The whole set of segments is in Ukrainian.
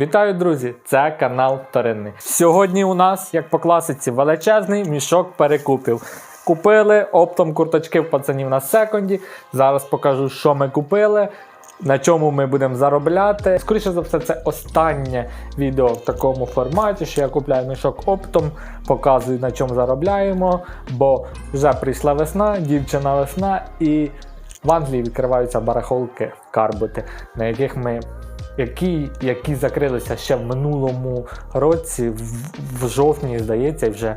Вітаю, друзі! Це канал Вторинний. Сьогодні у нас, як по класиці, величезний мішок перекупів. Купили оптом курточки в пацанів на секунді. Зараз покажу, що ми купили, на чому ми будемо заробляти. Скоріше за все, це останнє відео в такому форматі, що я купляю мішок оптом, показую на чому заробляємо, бо вже прийшла весна, дівчина весна і в Англії відкриваються барахолки, карбути, на яких ми які, які закрилися ще в минулому році, в, в жовтні, здається, вже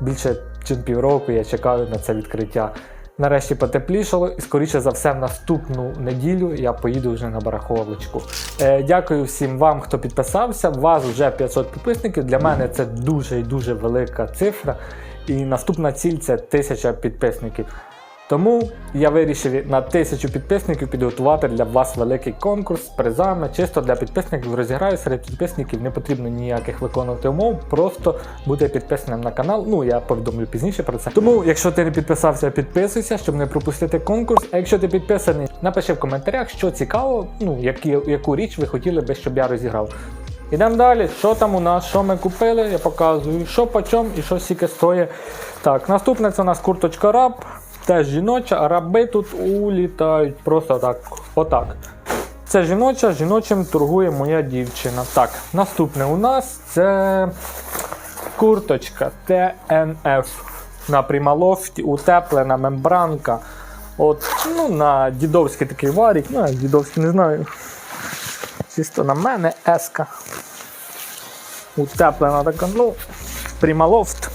більше ніж півроку я чекаю на це відкриття. Нарешті потеплішало, і скоріше за все, в наступну неділю я поїду вже на барахолочку. Е, дякую всім вам, хто підписався. Вас вже 500 підписників. Для мене це дуже і дуже велика цифра. І наступна ціль це 1000 підписників. Тому я вирішив на тисячу підписників підготувати для вас великий конкурс з призами. Чисто для підписників розіграю серед підписників, не потрібно ніяких виконувати умов, просто бути підписаним на канал. Ну я повідомлю пізніше про це. Тому, якщо ти не підписався, підписуйся, щоб не пропустити конкурс. А якщо ти підписаний, напиши в коментарях, що цікаво, ну які, яку річ ви хотіли би, щоб я розіграв. Ідемо далі. Що там у нас? Що ми купили? Я показую, що по чому і що скільки стоїть. Так, наступне це у нас курточка раб. Теж жіноча, а раби тут улітають просто так. Отак. Це жіноча, жіночим торгує моя дівчина. Так, наступне у нас це курточка ТНФ на прималофті, утеплена мембранка. От, ну, на дідовський такий варік, ну, як дідовський не знаю. Чисто на мене еска. Утеплена така, ну, прималофт.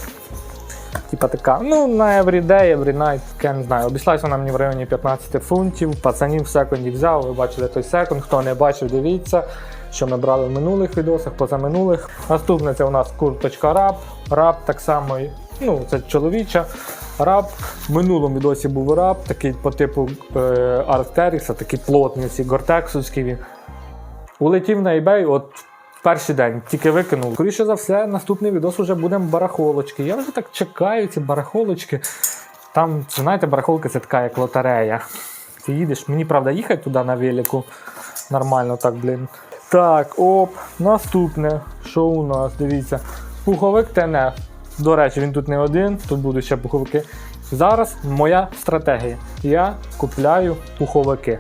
Типа така, ну на everyday, every night, я не знаю. Обійшлась вона мені в районі 15 фунтів. Пацанів в секунді взяв. Ви бачили той секунд. Хто не бачив, дивіться, що ми брали в минулих відосах, позаминулих. Наступне це у нас курточка раб. Так само, ну це чоловіча. Раб. В минулому відосі був раб, такий по типу е, Арктеріса, такий плотний, гортексовський він. Улетів на eBay, от перший день, тільки викинув. Скоріше за все, наступний відос вже буде барахолочки. Я вже так чекаю ці барахолочки. Там, знаєте, барахолка це така як лотерея. Ти їдеш, мені правда їхати туди на велику. Нормально так, блін. Так, оп, наступне. Що у нас? Дивіться. Пуховик ТНФ. До речі, він тут не один, тут будуть ще пуховики. Зараз моя стратегія. Я купляю пуховики.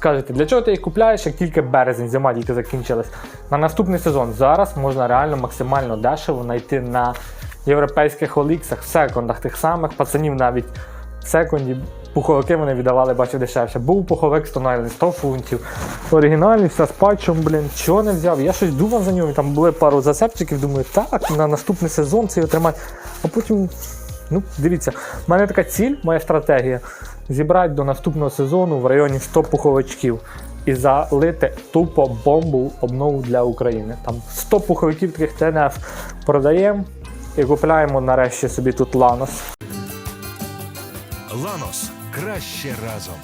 Скажете, для чого ти їх купляєш, як тільки березень, зима тільки закінчилась. На наступний сезон зараз можна реально максимально дешево знайти на європейських оліксах, в секундах тих самих пацанів навіть в секунді. Пуховики вони віддавали, бачу, дешевше. Був пуховик 100 100 фунтів. Оригінальний, все з патчем, блін. Чого не взяв? Я щось думав за нього, там були пару зацепчиків, думаю, так, на наступний сезон це його. А потім, ну, дивіться, в мене така ціль, моя стратегія зібрати до наступного сезону в районі 100 пуховичків і залити тупо бомбу обнову для України. Там 100 пуховиків таких ТНФ продаємо і купляємо нарешті собі тут Ланос. Ланос краще разом.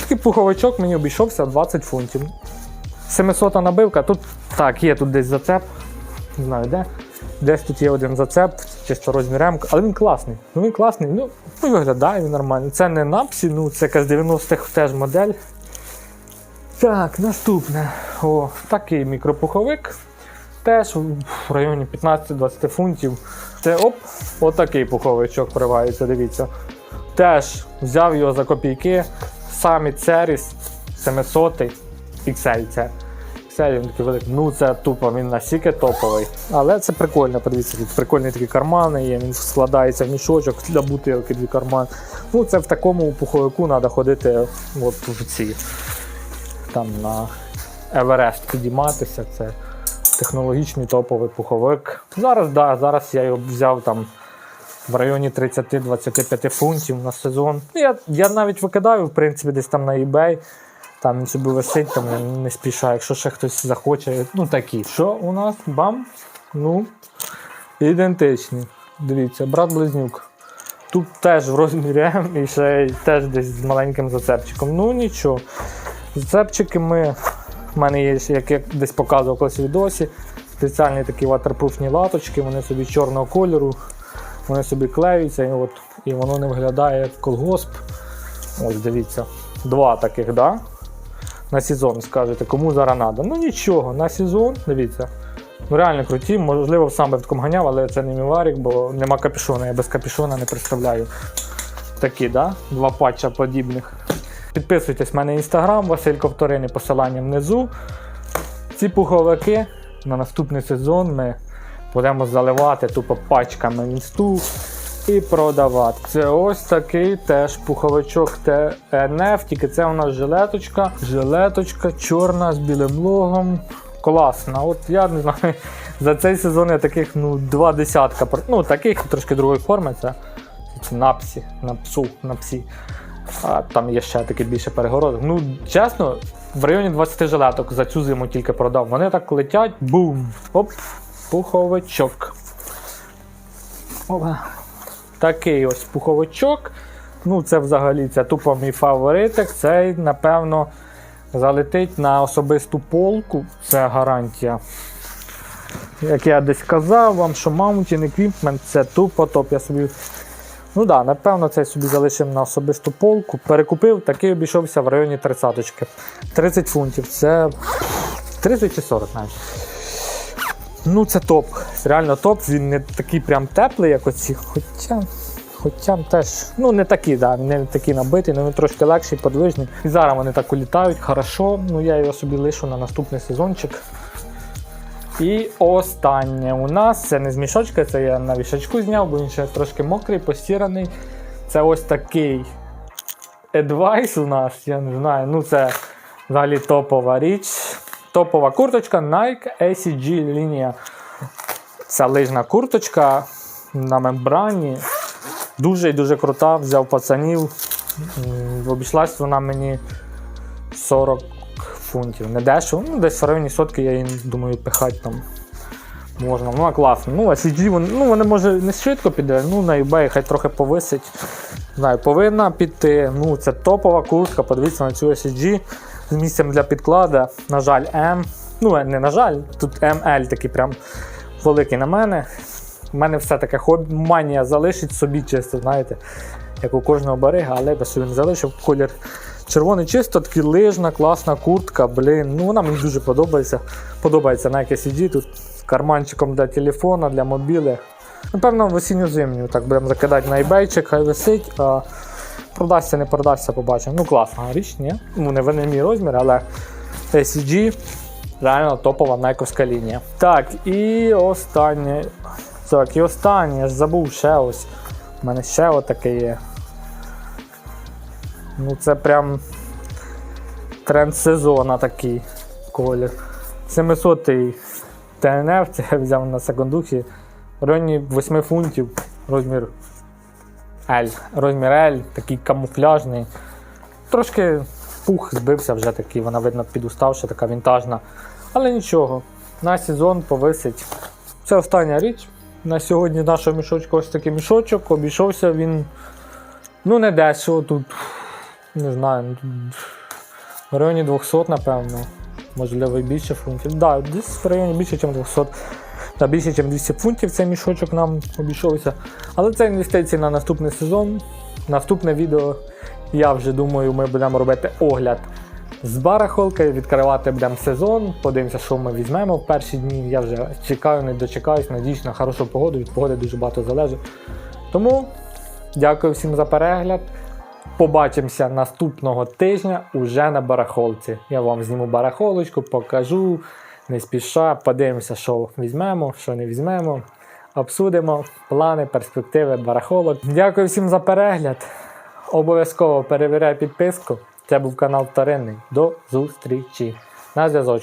Такий пуховичок мені обійшовся 20 фунтів. 700 набивка. Тут так, є тут десь зацеп. Не знаю де. Десь тут є один зацеп, чисто розмір М, але він класний. Ну він класний, ну виглядає він нормально. Це не напсі, ну це якась 90-х теж модель. Так, наступне. О, такий мікропуховик. Теж в районі 15-20 фунтів. Це оп, отакий пуховичок привається, дивіться. Теж взяв його за копійки. Самі Церіс 700 XL це. XL він такий великий. Ну це тупо, він настільки топовий. Але це прикольно, подивіться, тут прикольні такі кармани є, він складається в мішочок для бутилки дві кармани. Ну це в такому пуховику треба ходити от в ці там на Еверест підійматися. Це технологічний топовий пуховик. Зараз, да, зараз я його взяв там в районі 30-25 фунтів на сезон. Ну, Я, я навіть викидаю, в принципі, десь там на eBay. Там він собі висить, там не, спішаю. Якщо ще хтось захоче, ну такі. Що у нас? Бам? Ну, ідентичні. Дивіться, брат-близнюк. Тут теж в розмірі і ще теж десь з маленьким зацепчиком. Ну нічого. Зацепчики ми. В мене є, як я десь показував колись відосі, спеціальні такі ватерпруфні латочки, вони собі чорного кольору, вони собі клеються, і, от, і воно не виглядає як колгосп. Ось дивіться. Два таких, да? На сезон, скажете, кому зараз треба. Ну нічого, на сезон, дивіться. Ну, реально круті, можливо, сам би в такому ганяв, але це не мій варік, бо нема капюшона, я без капюшона не представляю. Такі, да? Два патча подібних. Підписуйтесь в мене інстаграм, Василь Ковторини, посилання внизу. Ці пуховики на наступний сезон ми будемо заливати тупо пачками інсту і продавати. Це ось такий теж пуховичок ТНФ, тільки це у нас жилеточка. Жилеточка чорна з білим логом. Класна. От я не знаю, за цей сезон я таких ну, два десятка. Ну, таких трошки другої форми. Це на псі, на псу, на псі. А там є ще таке більше перегородок. Ну, чесно, в районі 20 жилеток за цю зиму тільки продав. Вони так летять, бум! Оп, пуховичок. Опа. Такий ось пуховичок. Ну, це взагалі це тупо мій фаворитик. Цей, напевно, залетить на особисту полку. Це гарантія. Як я десь казав вам, що Mountain Equipment це тупо топ. Я собі Ну да, напевно, цей собі залишив на особисту полку. Перекупив, такий обійшовся в районі 30 30 фунтів. Це 30 чи 40 навіть. Ну, це топ. Реально топ. Він не такий прям теплий, як оці. Хоча. Хоча теж, ну не такі, да, не такі набиті, але він трошки легший, подвижний. І зараз вони так улітають, хорошо. Ну я його собі лишу на наступний сезончик. І останнє у нас це не з мішочка, це я на вішачку зняв, бо він ще трошки мокрий, постіраний. Це ось такий Advice у нас, я не знаю. Ну це взагалі топова річ. Топова курточка Nike ACG лінія. Це лижна курточка на мембрані. Дуже і дуже крута, взяв пацанів. Обійшлась вона мені 40 фунтів. Не дешево, ну десь в районі сотки я її думаю пихати там можна. Ну, класно. Ну, а CG, вони, ну, вони може не швидко піде, ну на eBay хай трохи повисить. Знаю, повинна піти. Ну, це топова куртка, подивіться на цю SG з місцем для підклада. На жаль, M. Ну, не на жаль, тут ML такий прям великий на мене. У мене все таке хобі, манія залишить собі чисто, знаєте, як у кожного барига, але без він залишив колір червоний, чисто такий лижна, класна куртка. Блін, ну вона мені дуже подобається. Подобається на якесь іді тут з карманчиком для телефона, для мобіли. Напевно, в осінню зимню так будемо закидати на eBay, хай висить. А продасться, не продасться, побачимо. Ну, класна річ, ні? Ну, не не мій розмір, але SCG реально топова найковська лінія. Так, і останнє. Так, і останнє, я ж забув ще ось. У мене ще отаке є. Ну, це прям тренд сезону такий колір. 700 ТНФ, це я взяв на секундухі. В районі 8 фунтів розмір L. Розмір L, такий камуфляжний. Трошки пух збився вже такий, вона видно підуставша, така вінтажна. Але нічого, на сезон повисить. Це остання річ. На сьогодні нашого мішочка ось такий мішочок. Обійшовся він ну не дешево тут. Не знаю, ну, в районі 200, напевно. Можливо, і більше фунтів. Да, десь в районі більше, ніж 200. Та більше, ніж 200 фунтів цей мішочок нам обійшовся. Але це інвестиції на наступний сезон. Наступне відео, я вже думаю, ми будемо робити огляд з барахолки, відкривати будемо сезон, подивимося, що ми візьмемо в перші дні. Я вже чекаю, не дочекаюсь, надіюсь на хорошу погоду. Від погоди дуже багато залежить. Тому дякую всім за перегляд. Побачимося наступного тижня уже на барахолці. Я вам зніму барахолочку, покажу, не спіша, подивимося, що візьмемо, що не візьмемо. Обсудимо плани, перспективи барахолок. Дякую всім за перегляд. Обов'язково перевіряй підписку. Це був канал Вторинний. До зустрічі. На зв'язочку.